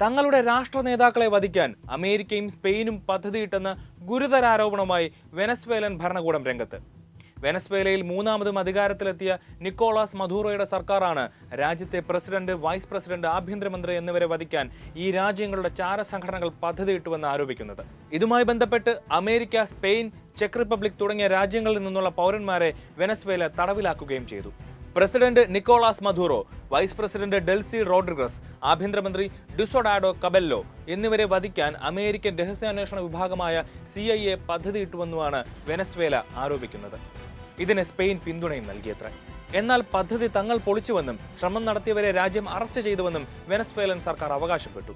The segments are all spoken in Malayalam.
തങ്ങളുടെ രാഷ്ട്ര നേതാക്കളെ വധിക്കാൻ അമേരിക്കയും സ്പെയിനും പദ്ധതിയിട്ടെന്ന് ഗുരുതര ആരോപണവുമായി വെനസ്വേലൻ ഭരണകൂടം രംഗത്ത്. വെനസ്വേലയിൽ മൂന്നാമതും അധികാരത്തിലെത്തിയ നിക്കോളാസ് മധൂറോയുടെ സർക്കാരാണ് രാജ്യത്തെ പ്രസിഡന്റ് വൈസ് പ്രസിഡന്റ് ആഭ്യന്തരമന്ത്രി എന്നിവരെ വധിക്കാൻ ഈ രാജ്യങ്ങളുടെ ചാരസംഘടനകൾ പദ്ധതിയിട്ടുവെന്ന് ആരോപിക്കുന്നത്. ഇതുമായി ബന്ധപ്പെട്ട് അമേരിക്ക സ്പെയിൻ ചെക്ക് റിപ്പബ്ലിക് തുടങ്ങിയ രാജ്യങ്ങളിൽ നിന്നുള്ള പൗരന്മാരെ വെനസ്വേല തടവിലാക്കുകയും ചെയ്തു. President Nicolas Maduro vice president Delcy Rodriguez ആഭ്യന്തരമന്ത്രി ഡിസോഡാഡോ കബെല്ലോ എന്നിവരെ വധിക്കാൻ അമേരിക്കൻ രഹസ്യാന്വേഷണ വിഭാഗമായ സി ഐ എ പദ്ധതിയിട്ടുവെന്നുമാണ് വെനസ്വേല ആരോപിക്കുന്നത്. ഇതിന് സ്പെയിൻ പിന്തുണയും നൽകിയത്ര. എന്നാൽ പദ്ധതി തങ്ങൾ പൊളിച്ചുവെന്നും ശ്രമം നടത്തിയവരെ രാജ്യം അറസ്റ്റ് ചെയ്തുവെന്നും വെനസ്വേലൻ സർക്കാർ അവകാശപ്പെട്ടു.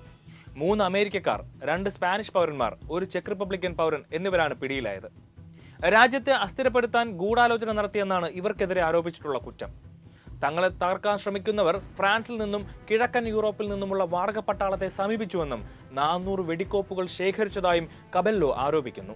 മൂന്ന് അമേരിക്കക്കാർ രണ്ട് സ്പാനിഷ് പൗരന്മാർ ഒരു ചെക്ക് റിപ്പബ്ലിക്കൻ പൗരൻ എന്നിവരാണ് പിടിയിലായത്. രാജ്യത്തെ അസ്ഥിരപ്പെടുത്താൻ ഗൂഢാലോചന നടത്തിയെന്നാണ് ഇവർക്കെതിരെ ആരോപിച്ചിട്ടുള്ള കുറ്റം. തങ്ങളെ തകർക്കാൻ ശ്രമിക്കുന്നവർ ഫ്രാൻസിൽ നിന്നും കിഴക്കൻ യൂറോപ്പിൽ നിന്നുമുള്ള വാർഗ പട്ടാളത്തെ സമീപിച്ചുവെന്നും നാനൂറ് വെടിക്കോപ്പുകൾ ശേഖരിച്ചതായും കബെല്ലോ ആരോപിക്കുന്നു.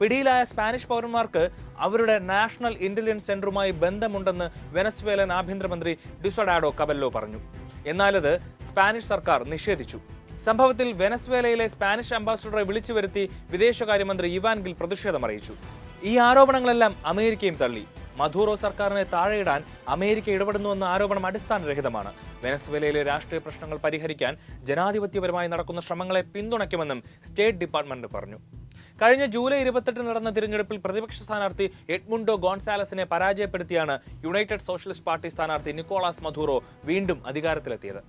പിടിയിലായ സ്പാനിഷ് പൗരന്മാർക്ക് അവരുടെ നാഷണൽ ഇന്റലിജൻസ് സെന്ററുമായി ബന്ധമുണ്ടെന്ന് വെനസ്വേലൻ ആഭ്യന്തരമന്ത്രി ഡിസഡാഡോ കബെല്ലോ പറഞ്ഞു. എന്നാലത് സ്പാനിഷ് സർക്കാർ നിഷേധിച്ചു. സംഭവത്തിൽ വെനസ്വേലയിലെ സ്പാനിഷ് അംബാസിഡറെ വിളിച്ചു വരുത്തി വിദേശകാര്യമന്ത്രി ഇവാൻ ഗിൽ പ്രതിഷേധം അറിയിച്ചു. ഈ ആരോപണങ്ങളെല്ലാം അമേരിക്കയും തള്ളി. മധൂറോ സർക്കാരിനെ താഴെയിടാൻ അമേരിക്ക ഇടപെടുന്നുവെന്ന ആരോപണം അടിസ്ഥാനരഹിതമാണ്. വെനസ്വേലയിലെ രാഷ്ട്രീയ പ്രശ്നങ്ങൾ പരിഹരിക്കാൻ ജനാധിപത്യപരമായി നടക്കുന്ന ശ്രമങ്ങളെ പിന്തുണയ്ക്കുമെന്നും സ്റ്റേറ്റ് ഡിപ്പാർട്ട്മെന്റ് പറഞ്ഞു. കഴിഞ്ഞ ജൂലൈ ഇരുപത്തെട്ടിന് നടന്ന തിരഞ്ഞെടുപ്പിൽ പ്രതിപക്ഷ സ്ഥാനാർത്ഥി എഡ്മുണ്ടോ ഗോൺസാലസിനെ പരാജയപ്പെടുത്തിയാണ് യുണൈറ്റഡ് സോഷ്യലിസ്റ്റ് പാർട്ടി സ്ഥാനാർത്ഥി നിക്കോളാസ് മധൂറോ വീണ്ടും അധികാരത്തിലെത്തിയത്.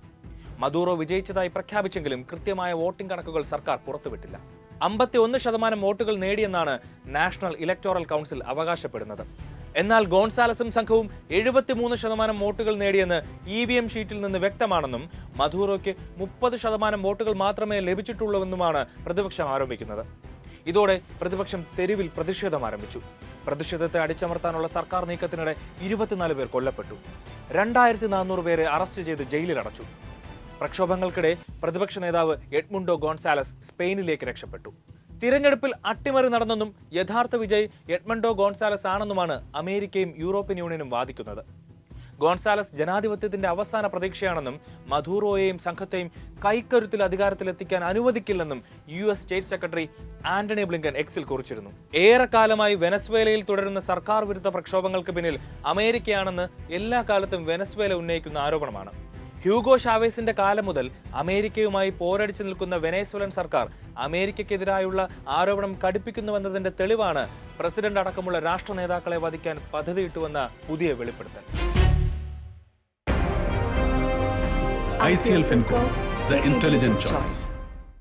മധൂറോ വിജയിച്ചതായി പ്രഖ്യാപിച്ചെങ്കിലും കൃത്യമായ വോട്ടിംഗ് കണക്കുകൾ സർക്കാർ പുറത്തുവിട്ടില്ല. അമ്പത്തി ഒന്ന് ശതമാനം വോട്ടുകൾ നേടിയെന്നാണ് നാഷണൽ ഇലക്ടോറൽ കൗൺസിൽ അവകാശപ്പെടുന്നത്. എന്നാൽ ഗോൺസാലസും സംഘവും എഴുപത്തിമൂന്ന് ശതമാനം വോട്ടുകൾ നേടിയെന്ന് ഇ വി എം ഷീറ്റിൽ നിന്ന് വ്യക്തമാണെന്നും മധൂറോയ്ക്ക് മുപ്പത് ശതമാനം വോട്ടുകൾ മാത്രമേ ലഭിച്ചിട്ടുള്ളൂവെന്നുമാണ് പ്രതിപക്ഷം ആരോപിക്കുന്നത്. ഇതോടെ പ്രതിപക്ഷം തെരുവിൽ പ്രതിഷേധം ആരംഭിച്ചു. പ്രതിഷേധത്തെ അടിച്ചമർത്താനുള്ള സർക്കാർ നീക്കത്തിനിടെ ഇരുപത്തിനാല് പേർ കൊല്ലപ്പെട്ടു. രണ്ടായിരത്തി നാനൂറ് പേരെ അറസ്റ്റ് ചെയ്ത് ജയിലിലടച്ചു പ്രക്ഷോഭങ്ങൾക്കിടെ പ്രതിപക്ഷ നേതാവ് എഡ്മുണ്ടോ ഗോൺസാലസ് സ്പെയിനിലേക്ക് രക്ഷപ്പെട്ടു. തിരഞ്ഞെടുപ്പിൽ അട്ടിമറി നടന്നെന്നും യഥാർത്ഥ വിജയ് എഡ്മണ്ടോ ഗോൺസാലസ് ആണെന്നുമാണ് അമേരിക്കയും യൂറോപ്യൻ യൂണിയനും വാദിക്കുന്നത്. ഗോൺസാലസ് ജനാധിപത്യത്തിന്റെ അവസാന പ്രതീക്ഷയാണെന്നും മധൂറോയെയും സംഘത്തെയും കൈക്കരുത്തിൽ അധികാരത്തിലെത്തിക്കാൻ അനുവദിക്കില്ലെന്നും U S state secretary Antony Blinken എക്സിൽ കുറിച്ചിരുന്നു. ഏറെക്കാലമായി വെനസ്വേലയിൽ തുടരുന്ന സർക്കാർ വിരുദ്ധ പ്രക്ഷോഭങ്ങൾക്ക് പിന്നിൽ അമേരിക്കയാണെന്ന് എല്ലാ കാലത്തും വെനസ്വേല ഉന്നയിക്കുന്ന ആരോപണമാണ്. ഹ്യൂഗോ ഷാവേസിന്റെ കാലം മുതൽ അമേരിക്കയുമായി പോരടിച്ചു നിൽക്കുന്ന വെനേസ്വലൻ സർക്കാർ അമേരിക്കയ്ക്കെതിരായുള്ള ആരോപണം കടുപ്പിക്കുന്നുവെന്നതിന്റെ തെളിവാണ് പ്രസിഡന്റ് അടക്കമുള്ള രാഷ്ട്ര നേതാക്കളെ വധിക്കാൻ പദ്ധതിയിട്ടുവെന്ന പുതിയ വെളിപ്പെടുത്തൽ ICL FinCo, the intelligent choice.